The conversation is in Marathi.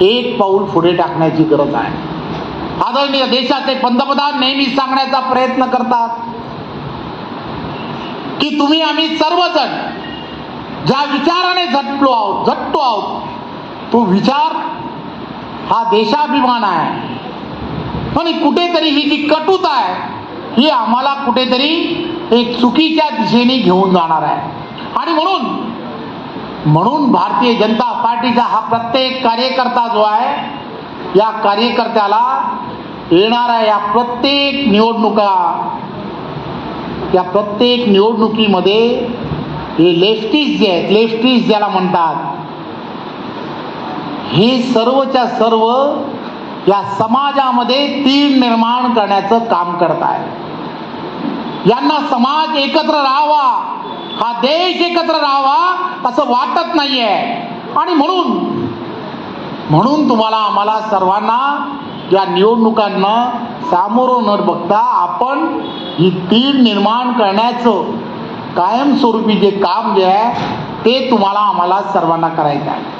एक पाऊल पुढे टाकण्याची गरज आहे. आदरणीय देशाचे पंतप्रधान नेहमी सांगण्याचा प्रयत्न करतात की तुम्ही आम्ही सर्वजण ज्या विचाराने झटलो आहोत झटतो आहोत तो विचार हा देशाभिमान आहे. पण कुठेतरी ही जी कटुता आहे ही आम्हाला कुठेतरी एक चुकीच्या दिशेने घेऊन जाणार आहे. आणि म्हणून म्हणून भारतीय जनता पार्टीचा हा प्रत्येक कार्यकर्ता जो आहे या कार्यकर्त्याला येणाऱ्या या प्रत्येक निवडणुका या प्रत्येक निवडणुकीमध्ये हे लेफ्टिस्ट जे आहेत लेफ्टिस्ट ज्याला म्हणतात हे सर्वच्या सर्व या समाजामध्ये तीन निर्माण करण्याचं काम करत आहे यांना समाज एकत्र राहावा. हा देश एकत्र राहावा असं वाटत नाहीये. आणि म्हणून म्हणून तुम्हाला आम्हाला सर्वांना या निवडणुकांना सामोरं न बघता आपण ही तीन निर्माण करण्याचं कायमस्वरूपी जे काम जे आहे ते तुम्हाला आम्हाला सर्वांना करायचं आहे.